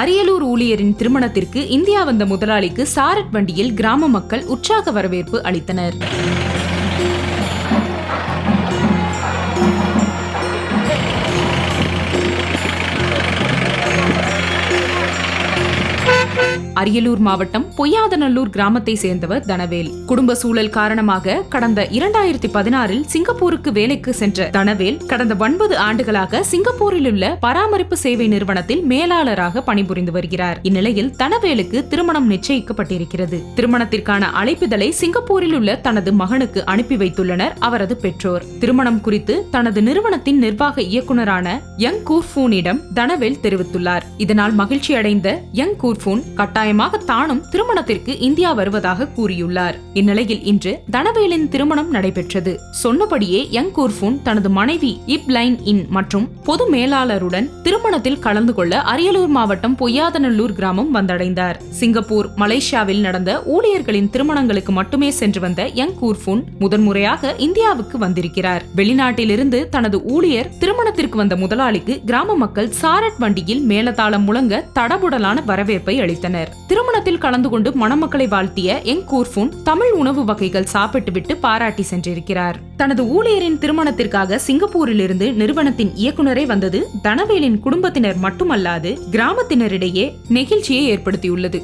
அரியலூர் ஊழியரின் திருமணத்திற்கு இந்தியா வந்த முதலாளிக்கு சாரட் வண்டியில் கிராம மக்கள் உற்சாக வரவேற்பு அளித்தனர். அரியலூர் மாவட்டம் பொய்யாதநல்லூர் கிராமத்தை சேர்ந்தவர் தனவேல். குடும்ப சூழல் காரணமாக கடந்த இரண்டாயிரத்தி பதினாறில் சிங்கப்பூருக்கு வேலைக்கு சென்ற தனவேல் கடந்த ஒன்பது ஆண்டுகளாக சிங்கப்பூரில் உள்ள பராமரிப்பு சேவை நிறுவனத்தில் மேலாளராக பணிபுரிந்து வருகிறார். இந்நிலையில் தனவேலுக்கு திருமணம் நிச்சயிக்கப்பட்டிருக்கிறது. திருமணத்திற்கான அழைப்பிதழை சிங்கப்பூரில் உள்ள தனது மகனுக்கு அனுப்பி வைத்துள்ளனர் அவரது பெற்றோர். திருமணம் குறித்து தனது நிறுவனத்தின் நிர்வாக இயக்குனரான யங் கூர்ஃபூனிடம் தனவேல் தெரிவித்துள்ளார். இதனால் மகிழ்ச்சி அடைந்த யங் கூர்ஃபூன் கட்டாயமாக தானும் திருமணத்திற்கு இந்தியா வருவதாக கூறியுள்ளார். இந்நிலையில் இன்று தனவேலின் திருமணம் நடைபெற்றது. சொன்னபடியே யங் கூர்ஃபூன் தனது மனைவி இப் லைன் இன் மற்றும் பொது மேலாளருடன் திருமணத்தில் கலந்து கொள்ள அரியலூர் மாவட்டம் பொய்யாதநல்லூர் கிராமம் வந்தடைந்தார். சிங்கப்பூர் மலேசியாவில் நடந்த ஊழியர்களின் திருமணங்களுக்கு மட்டுமே சென்று வந்த யங் கூர்ஃபூன் முதன்முறையாக இந்தியாவுக்கு வந்திருக்கிறார். வெளிநாட்டிலிருந்து தனது ஊழியர் திருமணத்திற்கு வந்த முதலாளிக்கு கிராம மக்கள் சாரட் வண்டியில் மேலதாளம் முழங்க தடபுடலான வரவேற்பை அளித்தனர். திருமணத்தில் கலந்து கொண்டு மணமக்களை வாழ்த்திய எங் கூர்ஃபூன் தமிழ் உணவு வகைகள் சாப்பிட்டுவிட்டு பாராட்டி சென்றிருக்கிறார். தனது ஊழியரின் திருமணத்திற்காக சிங்கப்பூரிலிருந்து நிறுவனத்தின் இயக்குநரே வந்தது தனவேலின் குடும்பத்தினர் மட்டுமல்லாது கிராமத்தினரிடையே நெகிழ்ச்சியை ஏற்படுத்தியுள்ளது.